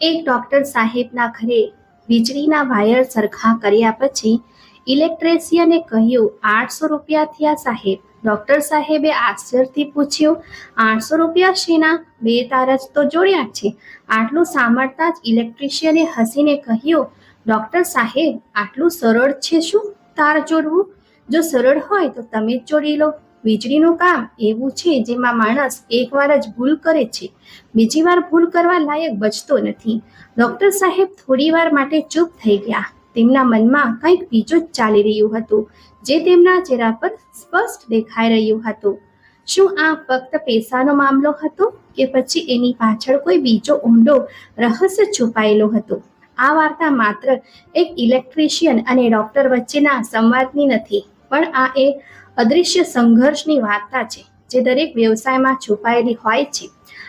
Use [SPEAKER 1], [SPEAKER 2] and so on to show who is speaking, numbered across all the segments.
[SPEAKER 1] એક ડોક્ટર સાહેબના ઘરે વીજળીના વાયર સરખા કર્યા પછી ઇલેક્ટ્રિશિયને કહ્યું, આઠસો રૂપિયા થયા સાહેબ. ડોક્ટર સાહેબે આશ્ચર્યથી પૂછ્યું, આઠસો રૂપિયા શેના? બે તાર જ તો જોડ્યા છે. આટલું સાંભળતા જ ઇલેક્ટ્રિશિયને હસીને કહ્યું, ડોક્ટર સાહેબ, આટલું સરળ છે શું તાર જોડવું? જો સરળ હોય તો તમે જ જોડી લો. વીજળીનું કામ એવું છે જેમાં માણસ એકવાર જ ભૂલ કરે છે. બીજી વાર ભૂલ કરવા લાયક બચતો નથી. ડોક્ટર સાહેબ થોડી વાર માટે ચૂપ થઈ ગયા. તેમના મનમાં કંઈક બીજું જ ચાલી રહ્યું હતું, જે તેમના ચહેરા પર સ્પષ્ટ દેખાઈ રહ્યું હતું. શું આ ફક્ત પૈસાનો મામલો હતો કે પછી એની પાછળ કોઈ બીજો ઊંડો રહસ્ય છુપાયેલો હતો? આ વાર્તા માત્ર એક ઇલેક્ટ્રિશિયન અને ડોક્ટર વચ્ચેના સંવાદની નથી, પણ આ એક અદૃશ્ય સંઘર્ષની વાર્તા છે, જે દરેક વ્યવસાયમાં છુપાયેલી હોય છે.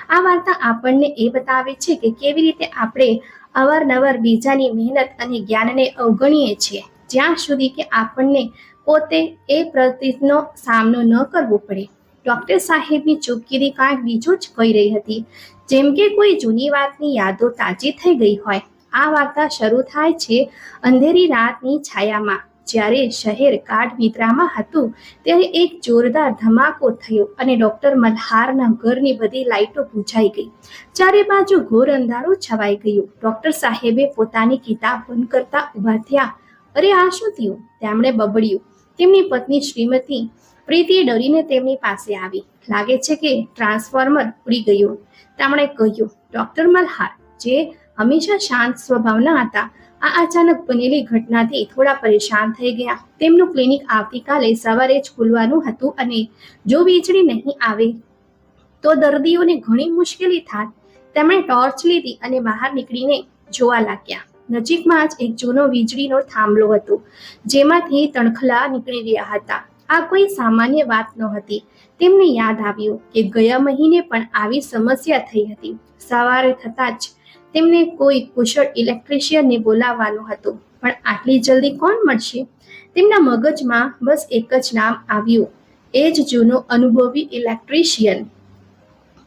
[SPEAKER 1] આ વાર્તા આપણને એ બતાવે છે કે કેવી રીતે આપણે અવારનવાર બીજાની મહેનત અને જ્ઞાનને અવગણીએ છીએ, જ્યાં સુધી કે આપણને પોતે એ પ્રતિનો સામનો ન કરવો પડે. ડૉક્ટર સાહેબની ચૂપકીરી કાંઈક બીજું જ કહી રહી હતી, જેમ કે કોઈ જૂની વાતની યાદો તાજી થઈ ગઈ હોય. આ વાર્તા શરૂ થાય છે અંધેરી રાતની છાયામાં. જ્યારે શહેર કાઠ વિતરામાં હતું, ત્યારે એક જોરદાર ધમાકો થયો અને ડોક્ટર મલ્હારના ઘરની બધી લાઇટો બુઝાઈ ગઈ. ચારે બાજુ ઘોર અંધારું છવાઈ ગયું. ડોક્ટર સાહેબે પોતાની કિતાબ બંધ કરતા ઊભા થયા. અરે, આ શું થયું? તેમણે બબડ્યું. તેમની પત્ની શ્રીમતી પ્રીતિ ડરીને તેમની પાસે આવી. લાગે છે કે ટ્રાન્સફોર્મર ઉડી ગયું. તેમણે કહ્યું, ડોક્ટર મલ્હાર, જે હંમેશા શાંત સ્વભાવના હતા આ અચાનક બનેલી ઘટનાથી થોડા પરેશાન થઈ ગયા. તેમનું ક્લિનિક આવતીકાલે સવારે જ ખુલવાનું હતું અને જો વીજળી નહીં આવે તો દર્દીઓને ઘણી મુશ્કેલી થાત તેમણે ટોર્ચ લીધી અને બહાર નીકળીને જોવા લાગ્યા. નજીકમાં જ એક જૂનો વીજળીનો થાંભલો હતો, જેમાંથી તણખલા નીકળી રહ્યા હતા. આ કોઈ સામાન્ય વાત નહોતી. તેમને યાદ આવ્યું કે ગયા મહિને પણ આવી સમસ્યા થઈ હતી. સવારે થતાં જ તેમને કોઈ કુશળ ઇલેક્ટ્રિશિયનને બોલાવવાનું હતું. પણ આટલી જલ્દી કોણ મળશે? તેમના મગજમાં બસ એક જ નામ આવ્યું. એ જ જૂનો અનુભવી ઇલેક્ટ્રિશિયન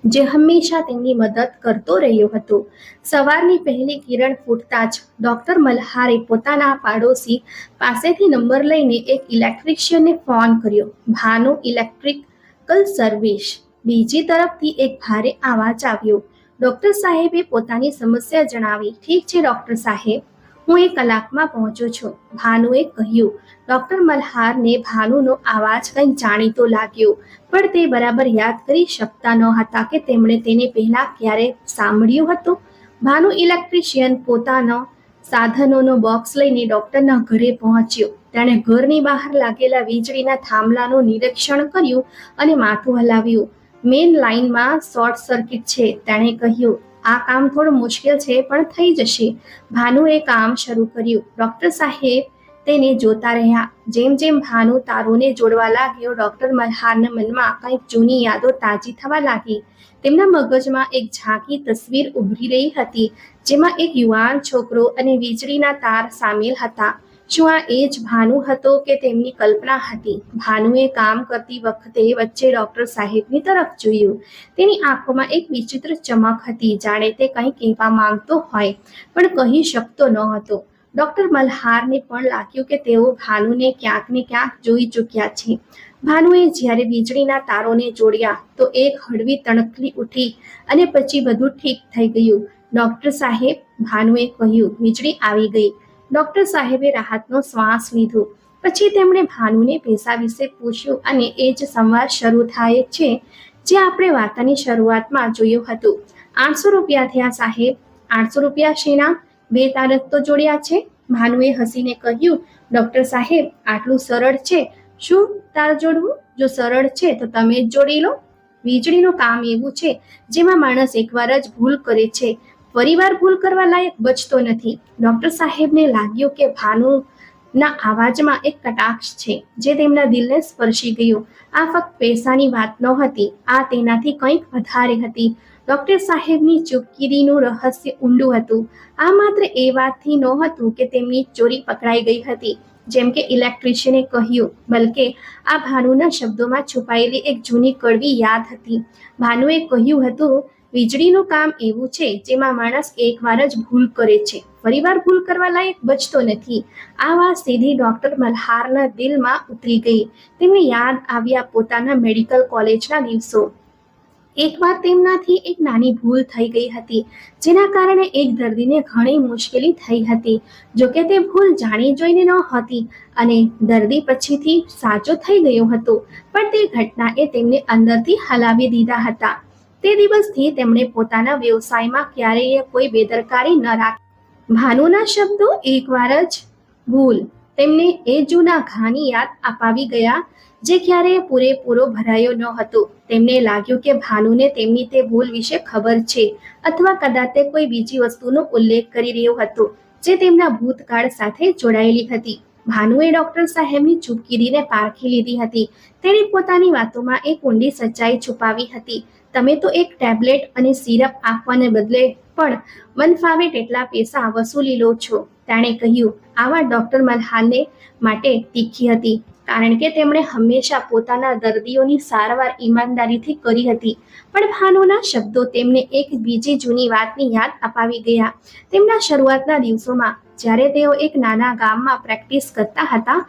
[SPEAKER 1] જે હંમેશા તેમની મદદ કરતો રહ્યો હતો. સવારની પહેલી કિરણ ફૂટતા જ ડોક્ટર મલ્હારે પોતાના પાડોશી પાસેથી નંબર લઈને એક ઇલેક્ટ્રિશિયનને ફોન કર્યો. ભાનુ ઇલેક્ટ્રિકલ સર્વિસ બીજી તરફથી એક ભારે અવાજ આવ્યો. ડોક્ટર સાહેબે પોતાની સમસ્યા જણાવી. ઠીક છે, ડોક્ટર સાહેબ. હું એક કલાકમાં પહોંચું છું. ભાનુએ કહ્યું, ડોક્ટર મલ્હારને ભાનુનો અવાજ કંઈક જાણીતો લાગ્યો, પણ તે બરાબર યાદ કરી શકતા ન હતા કે તેમણે તેને પહેલા ક્યારે સાંભળ્યું હતું. ભાનુ ઇલેક્ટ્રિશિયન પોતાનો સાધનોનો બોક્સ લઈને ડોક્ટરના ઘરે પહોંચ્યો. તેણે ઘરની બહાર લાગેલા વીજળીના થાંભલાનું નિરીક્ષણ કર્યું અને માથું હલાવ્યું. મેઇન લાઇનમાં શોર્ટ સર્કિટ છે. તેણે કહ્યું, આ કામ થોડું મુશ્કેલ છે, પણ થઈ જશે. ભાનુએ કામ શરૂ કર્યું. ડોક્ટર સાહેબ તેને જોતા રહ્યા. જેમ જેમ ભાનુ તારોને જોડવા લાગ્યો, ડોક્ટર મલ્હારના મનમાં કંઈક જૂની યાદો તાજી થવા લાગી. તેમના મગજમાં એક ઝાંકી તસવીર ઉભરી રહી હતી, જેમાં એક યુવાન છોકરો અને વીજળીના તાર સામેલ હતા. શું આ એ જ ભાનુ હતો કે તેમની કલ્પના હતી. ભાનુએ કામ કરતી વખતે વચ્ચે ડોક્ટર સાહેબની તરફ જોયું. તેની આંખોમાં એક વિચિત્ર ચમક હતી. જાણે તે કંઈ કહેવા માંગતો હોય, પણ કહી શકતો ન હતો. ડોક્ટર મલ્હારને પણ લાગ્યું કે તેઓ ભાનુને ક્યાંક ને ક્યાંક જોઈ ચૂક્યા છે. ભાનુએ જ્યારે વીજળીના તારોને જોડ્યા, તો એક હળવી તણકલી ઉઠી અને પછી બધું ઠીક થઈ ગયું. ડોક્ટર સાહેબ, ભાનુએ કહ્યું, વીજળી આવી ગઈ. ડોક્ટર સાહેબે રાહતનો શ્વાસ લીધો. પછી તેમણે ભાનુને પૈસા વિશે પૂછ્યું અને એ જ સંવાદ શરૂ થાય છે જે આપણે વાર્તાની શરૂઆતમાં જોયું હતું. આઠસો રૂપિયા થયા સાહેબ. આઠસો રૂપિયા શેના? બે તારક તો જોડ્યા છે. ભાનુએ હસીને કહ્યું, ડોક્ટર સાહેબ, આટલું સરળ છે. શું તાર જોડવું? જો સરળ છે તો તમે જ જોડી લો. વીજળીનું કામ એવું છે જેમાં માણસ એકવાર જ ભૂલ કરે છે. ફરીવાર ભૂલ કરવા લાયક બચતો નથી. ડોક્ટર સાહેબને લાગ્યું કે ભાનુના અવાજમાં એક કટાક્ષ છે, જે તેમના દિલને સ્પર્શી ગયું. આ ફક્ત પૈસાની વાત નહોતી, આ તેનાથી કંઈક વધારે હતી. ડોક્ટર સાહેબની ચૂપકીદીનું રહસ્ય ઊંડું હતું. આ માત્ર એ વાતથી નહોતું કે તેમની ચોરી પકડાઈ ગઈ હતી. જેમ કે ઇલેક્ટ્રિશિયને કહ્યું, બલકે, આ ભાનુના શબ્દોમાં છુપાયેલી એક જૂની કડવી યાદ હતી. ભાનુએ કહ્યું હતું વીજળીનું કામ એવું છે જેમાં માણસ એકવાર જ ભૂલ કરે છે. ફરીવાર ભૂલ કરવા લાયક બચતો નથી. આ વાત સીધી ડોક્ટર મલ્હારના દિલમાં ઉતરી ગઈ. તેમને યાદ આવ્યા પોતાના મેડિકલ કોલેજના દિવસો. એકવાર તેમનાથી એક નાની ભૂલ થઈ ગઈ હતી, જેના કારણે એક દર્દીને ઘણી મુશ્કેલી થઈ હતી. જોકે તે ભૂલ જાણી જોઈને ન હતી અને દર્દી પછીથી સાચો થઈ ગયો હતો, પણ તે ઘટનાએ તેમને અંદરથી હલાવી દીધા હતા. તે દિવસથી તેમણે પોતાના વ્યવસાયમાં ક્યારેય કોઈ બેદરકારી ન રાખી. ભાનુના શબ્દો એકવાર જ, ભૂલ, તેમને એ જૂના ઘાની યાદ અપાવી ગયા, જે ક્યારેય પૂરેપૂરો ભરાયો ન હતો. તેમને લાગ્યું કે ભાનુને તેમની તે ભૂલ વિશે ખબર છે, અથવા કદાચ તે કોઈ બીજી વસ્તુનો ઉલ્લેખ કરી રહ્યો હતો, જે તેમના ભૂતકાળ સાથે જોડાયેલી હતી. ભાનુએ ડોક્ટર સાહેબની ચૂપકીરીને પારખી લીધી હતી. તેણે પોતાની વાતોમાં એક ઊંડી સચ્ચાઈ છુપાવી હતી. તમે તો એક ટેબ્લેટ અને સિરપ આપવાને બદલે પણ મન ફાવે તેટલા પૈસા વસૂલી લો છો. તેણે કહ્યું, આવા ડોક્ટર મલ્હારને માટે તીખી હતી, કારણ કે તેમણે હંમેશા પોતાના દર્દીઓની સારવાર ઈમાનદારીથી કરી હતી. પણ ભાનુના શબ્દો તેમને એક બીજી જૂની વાતની યાદ અપાવી ગયા. તેમના શરૂઆતના દિવસોમાં જ્યારે તેઓ એક નાના ગામમાં પ્રેક્ટિસ કરતા હતા,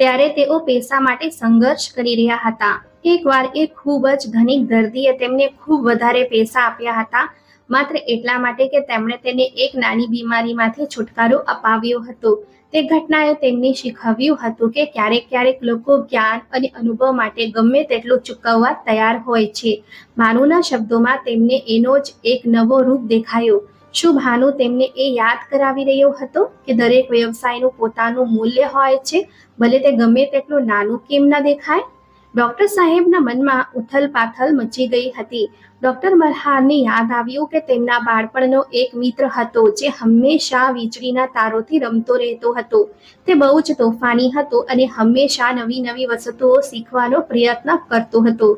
[SPEAKER 1] ત્યારે તેઓ પૈસા માટે સંઘર્ષ કરી રહ્યા હતા. એકવાર એક ખૂબ જ ધનિક દર્દીએ તેમને ખૂબ વધારે પૈસા આપ્યા હતા. માત્ર એટલા માટે કે તેમણે તેને એક નાની બીમારીમાંથી છુટકારો અપાવ્યો હતો. તે ઘટનાએ તેમને શીખવ્યું હતું કે ક્યારેક ક્યારેક લોકો જ્ઞાન અને અનુભવ માટે ગમે તેટલું ચૂકવવા તૈયાર હોય છે. માનુના શબ્દોમાં તેમને એનો જ એક નવો રૂપ દેખાયો. શું ભાનુ તેમને એ યાદ કરાવી રહ્યો હતો કે દરેક વ્યવસાયનું પોતાનું મૂલ્ય હોય છે? ભલે તે ગમે તેટલું નાનું કેમ ન દેખાય ડોક્ટર સાહેબના મનમાં ઉથલ પાથલ મચી ગઈ હતી. ડોક્ટર મલ્હારને યાદ આવ્યું કે તેમના બાળપણનો એક મિત્ર હતો જે હંમેશા વીજળીના તારોથી રમતો રહેતો હતો. તે બહુ જ તોફાની હતો અને હંમેશા નવી નવી વસ્તુઓ શીખવાનો પ્રયત્ન કરતો હતો.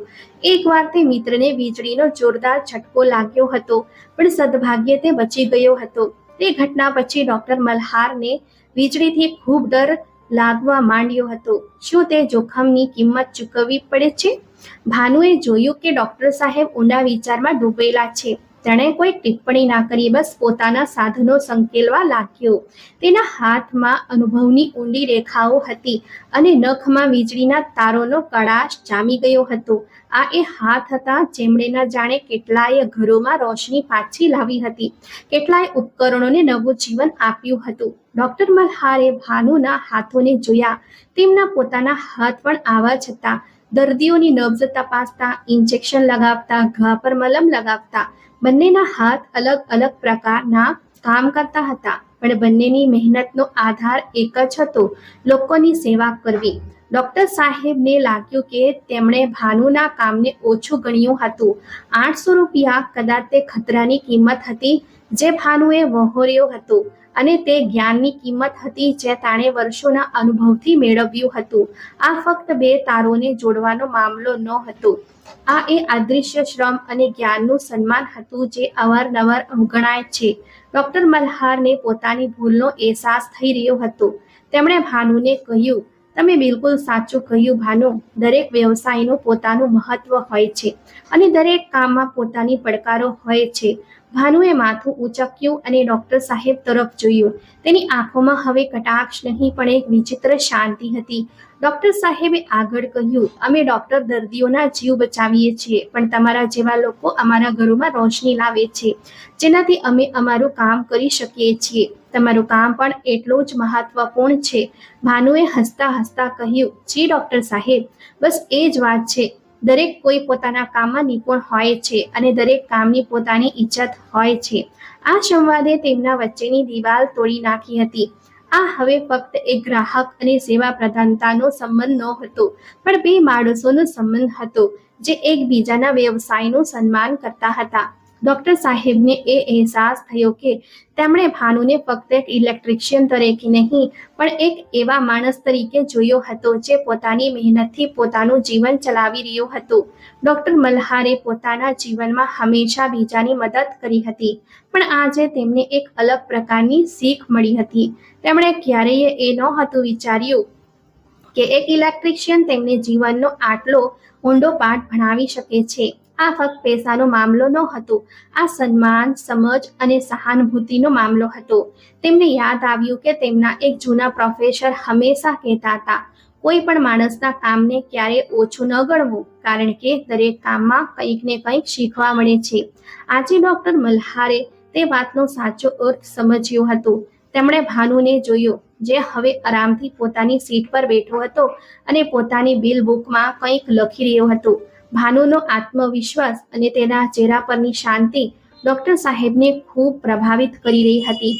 [SPEAKER 1] એકવાર તે મિત્રને વીજળીનો જોરદાર ઝટકો લાગ્યો હતો, પણ સદભાગ્યે તે બચી ગયો હતો. તે ઘટના પછી ડોક્ટર મલ્હારને વીજળીથી ખૂબ ડર લાગવા માંડ્યો હતો. શું તે જોખમની કિંમત ચૂકવવી પડે છે? ભાનુએ જોયું કે ડોક્ટર સાહેબ ઊંડા વિચારમાં ડૂબેલા છે. તેણે કોઈ ટિપ્પણી ના કરી, બસ પોતાના સાધનો સંકેલવા લાગ્યો. તેના હાથમાં અનુભવની ઊંડી રેખાઓ હતી અને નખમાં વીજળીના તારોનો કળાશ જામી ગયો હતો. આ એ હાથ હતા જેમણે ન જાણે કેટલાય ઘરોમાં રોશની પાછી લાવી હતી. કેટલાય ઉપકરણોને નવું જીવન આપ્યું હતું. ડોક્ટર મલ્હારે ભાનુના હાથોને જોયા. તેમના પોતાના હાથ પણ આવા જ હતા. દર્દીઓની નબ્જ તપાસતા ઇન્જેક્શન લગાવતા, ઘા પર મલમ લગાવતા, બંનેના હાથ અલગ અલગ પ્રકારના કામ કરતા હતા. પણ બંનેની મહેનતનો આધાર એક જ હતો, લોકોની સેવા કરવી. ડોક્ટર સાહેબને લાગ્યું કે તેમણે ભાનુના કામને ઓછું ગણ્યું હતું. આઠસો રૂપિયા કદાચ તે ખતરાની કિંમત હતી, જે ભાનુએ વહોર્યો હતો. અને તે જ્ઞાનની કિંમત હતી જે તાણે વર્ષોના અનુભવથી મેળવ્યું હતું. આ ફક્ત બે તારોને જોડવાનો મામલો ન હતો. આ એ અદૃશ્ય શ્રમ અને જ્ઞાનનું સન્માન હતું જે અવારનવાર અવગણાય છે. ડોક્ટર મલ્હારને પોતાની ભૂલનો અહેસાસ થઈ રહ્યો હતો. તેમણે ભાનુને કહ્યું તમે બિલકુલ સાચું કહ્યું ભાનુ. દરેક વ્યવસાયનું પોતાનું મહત્વ હોય છે અને દરેક કામમાં પોતાની પડકારો હોય છે. ભાનુએ માથું ઉચક્યું અને ડોક્ટર સાહેબ તરફ જોયું. તેની આંખોમાં હવે કટાક્ષ નહીં, પણ એક વિચિત્ર શાંતિ હતી. ડોક્ટર સાહેબે આગળ કહ્યું, અમે ડોક્ટર દર્દીઓના જીવ બચાવીએ છીએ, પણ તમારા જેવા લોકો અમારા ઘરોમાં રોશની લાવે છે. જેનાથી અમે અમારું કામ કરી શકીએ છીએ. તમારું કામ પણ એટલું જ મહત્વપૂર્ણ છે. ભાનુએ હસતા હસતા કહ્યું, જી ડોક્ટર સાહેબ, બસ એ જ વાત છે. દરેક કોઈ પોતાના કામમાં નિપુણ હોય છે અને દરેક કામની પોતાની ઇજ્જત હોય છે. આ સંવાદે તેમના વચ્ચેની દિવાલ તોડી નાખી હતી. આ હવે ફક્ત એક ગ્રાહક અને સેવા પ્રધાનતાનો સંબંધ ન હતો પણ બે માણસોનો સંબંધ હતો, જે એકબીજાના વ્યવસાયનું સન્માન કરતા હતા. ડોક્ટર સાહેબને એ અહેસાસ થયો કે તેમણે ભાનુને ફક્ત એક ઇલેક્ટ્રિશિયન તરીકે નહીં, પણ એક એવા માણસ તરીકે જોયો હતો જે પોતાની મહેનતથી પોતાનું જીવન ચલાવી રહ્યો હતો. ડોક્ટર મલ્હારે પોતાના જીવનમાં હંમેશા બીજાની મદદ કરી હતી, પણ આજે તેમને એક અલગ પ્રકારની શીખ મળી હતી. તેમણે ક્યારેય એ નહોતું વિચાર્યું કે એક ઇલેક્ટ્રિશિયન તેમને જીવનનો આટલો ઊંડો પાઠ ભણાવી શકે છે. આ ફક્ત પૈસાનો મામલો ન હતો. આ સન્માન, સમજ અને સહાનુભૂતિનો મામલો હતો. તેમને યાદ આવ્યું કે તેમના એક જૂના પ્રોફેસર હંમેશા કહેતા હતા, કોઈ પણ માણસના કામને ક્યારે ઓછું ન ગણવું, કારણ કે દરેક કામમાં કંઈક ને કંઈક શીખવા મળે છે. આજે ડોક્ટર મલ્હારે તે વાતનો સાચો અર્થ સમજ્યો હતો. તેમણે ભાનુને જોયો, જે હવે આરામથી પોતાની સીટ પર બેઠો હતો અને પોતાની બિલ બુકમાં કંઈક લખી રહ્યો હતો. ભાનુનો આત્મવિશ્વાસ અને તેના ચહેરા પરની શાંતિ ડોક્ટર સાહેબને ખૂબ પ્રભાવિત કરી રહી હતી.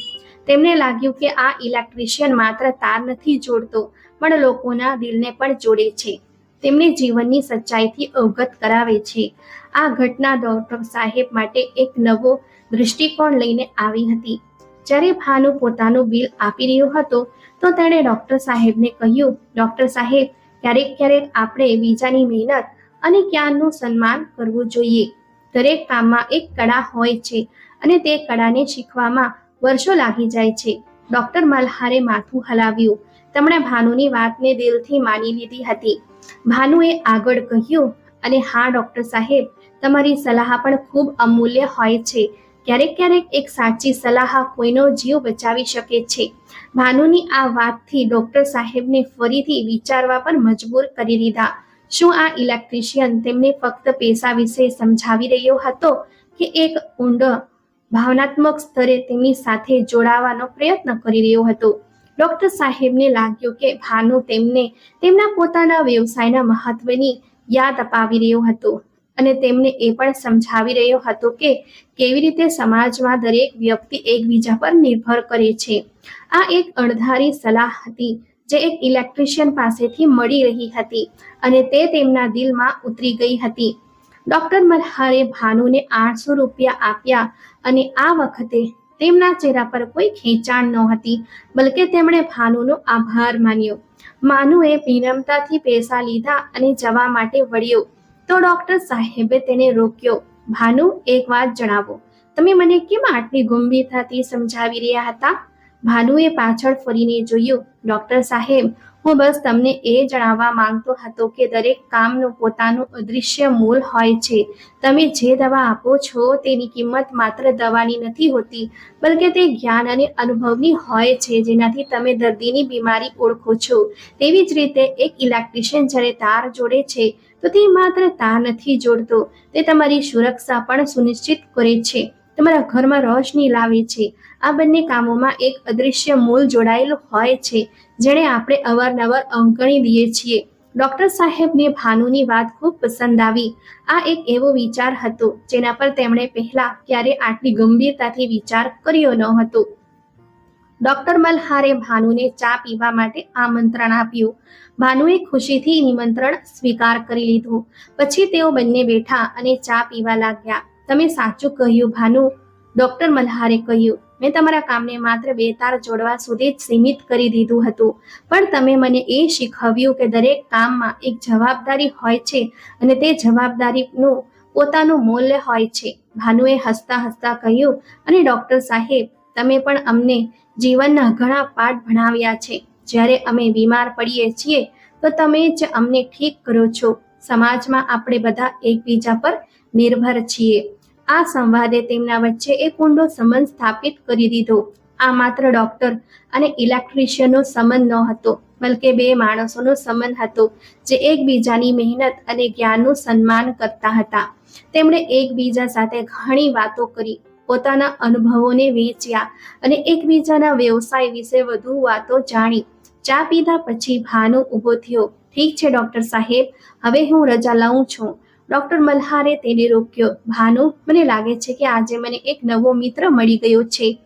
[SPEAKER 1] તેમને લાગ્યું કે આ ઇલેક્ટ્રિશિયન માત્ર તાર નથી જોડતો, પણ લોકોના દિલને પણ જોડે છે. તેમને જીવનની સચ્ચાઈથી અવગત કરાવે છે. આ ઘટના ડોક્ટર સાહેબ માટે એક નવો દૃષ્ટિકોણ લઈને આવી હતી. જ્યારે ભાનુ પોતાનું બિલ આપી રહ્યો હતો, તો તેણે ડોક્ટર સાહેબને કહ્યું, ડોક્ટર સાહેબ, ક્યારેક ક્યારેક આપણે બીજાની મહેનત અને જ્ઞાનનું સન્માન કરવું જોઈએ. દરેક કામમાં એક કળા હોય છે અને તે કળાને શીખવામાં વર્ષો લાગી જાય છે. ડોક્ટર મલ્હારે માથું હલાવ્યું. તેમણે ભાનુની વાતને દિલથી માની લીધી હતી. ભાનુએ આગળ કહ્યું, અને હા, ડોક્ટર સાહેબ, તમારી સલાહ પણ ખૂબ અમૂલ્ય હોય છે. ક્યારેક ક્યારેક એક સાચી સલાહ કોઈનો જીવ બચાવી શકે છે. ભાનુની આ વાતથી ડોક્ટર સાહેબને ફરીથી વિચારવા પર મજબૂર કરી દીધા. શું આ ઇલેક્ટ્રિશિયન તેમને ફક્ત પૈસા વિશે સમજાવી રહ્યો હતો કે એક ઊંડો, ભાવનાત્મક સ્તરે તેમની સાથે જોડાવાનો પ્રયત્ન કરી રહ્યો હતો? ડોક્ટર સાહેબને લાગ્યું કે ભાનુ તેમને તેમના પોતાના વ્યવસાયના મહત્વની યાદ અપાવી રહ્યો હતો અને તેમને એ પણ સમજાવી રહ્યો હતો કે કેવી રીતે સમાજમાં દરેક વ્યક્તિ એકબીજા પર નિર્ભર કરે છે. આ એક અણધારી સલાહ હતી જે એક ઇલેક્ટ્રિશિયન પાસેથી મળી રહી હતી અને તે તેમના દિલમાં ઉતરી ગઈ હતી. ડોક્ટર મલ્હારે ભાનુને આઠસો રૂપિયા આપ્યા અને આ વખતે તેમના ચહેરા પર કોઈ ખેંચાણ નહોતી, બલકે તેમણે ભાનુનો આભાર માન્યો. માનુએ વિનમ્રતાથી પૈસા લીધા અને જવા માટે વળ્યો. તો ડોક્ટર સાહેબે તેને રોક્યો, ભાનુ, એક વાત જણાવો. તમે મને કેમ આટલી ગંભીરતાથી સમજાવી રહ્યા હતા? ભાનુએ પાછળ ફરીને જોયું, ડોક્ટર સાહેબ, હું બસ તમને એ જણાવવા માંગતો હતો કે દરેક કામનું પોતાનું અદૃશ્ય મૂલ હોય છે. તમે જે દવા આપો છો તેની કિંમત માત્ર દવાની નથી હોતી, બલકે તે જ્ઞાન અને અનુભવની હોય છે જેનાથી તમે દર્દીની બીમારી ઓળખો છો. તેવી જ રીતે એક ઇલેક્ટ્રિશિયન જ્યારે તાર જોડે છે, તો તે માત્ર તાર નથી જોડતો, તે તમારી સુરક્ષા પણ સુનિશ્ચિત કરે છે. તમારા ઘરમાં રોશની લાવે છે. આ બંને કામોમાં એક અદૃશ્ય મૂળ જોડાયેલું હોય છે જેને આપણે અવારનવાર અવગણી દઈએ છીએ. ડૉક્ટર સાહેબને ભાનુની વાત ખૂબ પસંદ આવી. આ એક એવો વિચાર હતો, જેના પર તેમણે પહેલા ક્યારે આટલી ગંભીરતાથી વિચાર કર્યો ન હતો. ડોક્ટર મલ્હારે ભાનુને ચા પીવા માટે આમંત્રણ આપ્યું. ભાનુએ ખુશીથી નિમંત્રણ સ્વીકાર કરી લીધું. પછી તેઓ બંને બેઠા અને ચા પીવા લાગ્યા. તમે સાચું કહ્યું, ભાનુ. ડોક્ટર મલ્હારે કહ્યું, મેં તમારા કામને માત્ર બે તાર જોડવા સુધી જ સીમિત કરી દીધું હતું. પણ તમે મને એ શીખવ્યું કે દરેક કામમાં એક જવાબદારી હોય છે અને તે જવાબદારીનું પોતાનું મૂલ્ય હોય છે. ભાનુએ હસતા હસતા કહ્યું, અને ડોક્ટર સાહેબ, તમે પણ અમને જીવનના ઘણા પાઠ ભણાવ્યા છે. જ્યારે અમે બીમાર પડીએ છીએ, તો તમે જ અમને ઠીક કરો છો. સમાજમાં આપણે બધા એકબીજા પર નિર્ભર છીએ. આ સંવાદે તેમના વચ્ચે એક ઊંડો સંબંધ સ્થાપિત કરી દીધો. આ માત્ર ડોક્ટર અને ઇલેક્ટ્રિશિયનનો સંબંધ ન હતો, બલકે બે માણસોનો સંબંધ હતો, જે એકબીજાની મહેનત અને જ્ઞાનનું સન્માન કરતા હતા. તેમણે એકબીજા સાથે ઘણી વાતો કરી, પોતાના અનુભવોને વેચ્યા અને એકબીજાના વ્યવસાય વિશે વધુ વાતો જાણી. ચા પીધા પછી ભાનુ ઊભો થયો. ઠીક છે, ડોક્ટર સાહેબ, હવે હું રજા લઉં છું. ડોક્ટર મલ્હારે તેને રોક્યો. ભાનુ, મને લાગે છે કે આજે મને એક નવો મિત્ર મળી ગયો છે.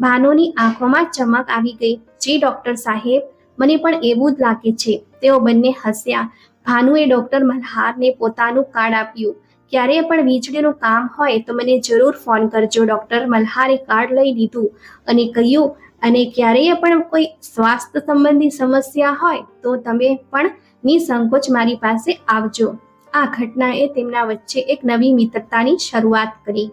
[SPEAKER 1] ભાનુની આંખોમાં ચમક આવી ગઈ. જી ડોક્ટર સાહેબ, મને પણ એવું જ લાગે છે. તેઓ બંને હસ્યા. ભાનુએ ડોક્ટર મલ્હારને પોતાનું કાર્ડ આપ્યું. ક્યારે પણ વીજળીનું કામ હોય તો મને જરૂર ફોન કરજો. ડોક્ટર મલ્હારે કાર્ડ લઈ લીધું અને કહ્યું, અને ક્યારેય પણ કોઈ સ્વાસ્થ્ય સંબંધી સમસ્યા હોય તો તમે પણ નિસંકોચ મારી પાસે આવજો. આ ઘટનાએ તેમના વચ્ચે એક નવી મિત્રતાની શરૂઆત કરી.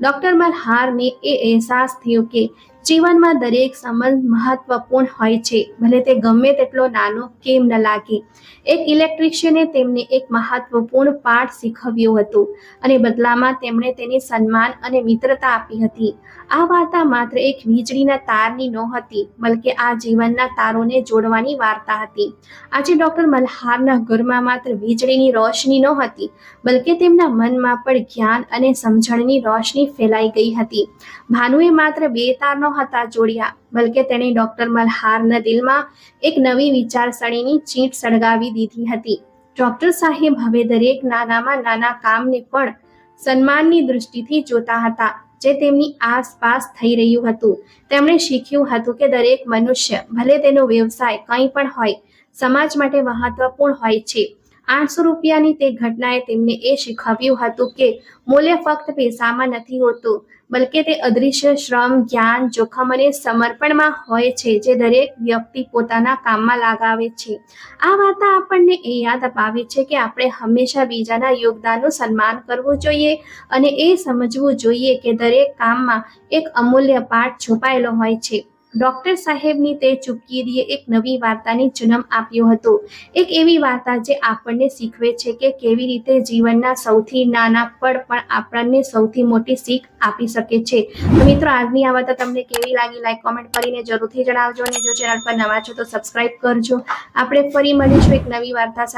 [SPEAKER 1] ડોક્ટર મલ્હારને એ અહેસાસ થયો કે જીવનમાં દરેક સંબંધ મહત્વપૂર્ણ હોય છે. ભલે તે ગમે તેટલો નાનો કેમ ન લાગે. એક ઇલેક્ટ્રિશિયને તેમને એક મહત્વપૂર્ણ પાઠ શીખવ્યો હતો અને બદલામાં તેમણે તેની સન્માન અને મિત્રતા આપી હતી. આ વાર્તા માત્ર એક વીજળીના તારની નહોતી, બલકે આ જીવનના તારોને જોડવાની વાર્તા હતી. આજે ડોક્ટર મલ્હારના ઘરમાં માત્ર વીજળીની રોશની નહોતી, બલકે તેમના મનમાં પણ જ્ઞાન અને સમજણની રોશની ફેલાઈ ગઈ હતી. ભાનુએ માત્ર બે તાર નહોતા જોડ્યા, બલકે તેણે ડોક્ટર મલ્હારના દિલમાં એક નવી વિચારસરણીની ચીંટ સળગાવી દીધી હતી. ડોક્ટર સાહેબ હવે દરેક નાનામાં નાના કામને પણ સન્માનની દૃષ્ટિથી જોતા હતા, જે તેમની આસપાસ થઈ રહ્યું હતું. તેમણે શીખ્યું હતું કે દરેક મનુષ્ય, ભલે તેનો વ્યવસાય કંઈ પણ હોય, સમાજ માટે મહત્વપૂર્ણ હોય છે. આઠસો રૂપિયાની તે ઘટનાએ તેમને એ શીખવ્યું હતું કે, મૂલ્ય ફક્ત પૈસામાં નથી હોતું બલકે તે અદૃશ્ય શ્રમ, જ્ઞાન, જોખમ અને સમર્પણમાં હોય છે, જે દરેક વ્યક્તિ પોતાના કામમાં લગાવે છે. આ વાર્તા આપણને એ યાદ અપાવે છે કે આપણે હંમેશા બીજાના યોગદાનનું સન્માન કરવું જોઈએ અને એ સમજવું જોઈએ કે દરેક કામમાં એક અમૂલ્ય પાઠ છુપાયેલો હોય છે. ડોક્ટર સાહેબની તે ચૂપકીરીએ એક નવી વાર્તાને જન્મ આપ્યો હતો. એક એવી વાર્તા જે આપણને શીખવે છે કે કેવી રીતે જીવનના સૌથી નાના પળ પણ આપણને સૌથી મોટી શીખ આપી શકે છે. તો મિત્રો, આજની આ વાર્તા તમને કેવી લાગી? લાઈક કોમેન્ટ કરીને જરૂરથી જણાવજો અને જો ચેનલ પર નવા છો તો સબસ્ક્રાઈબ કરજો. આપણે ફરી મળીશું એક નવી વાર્તા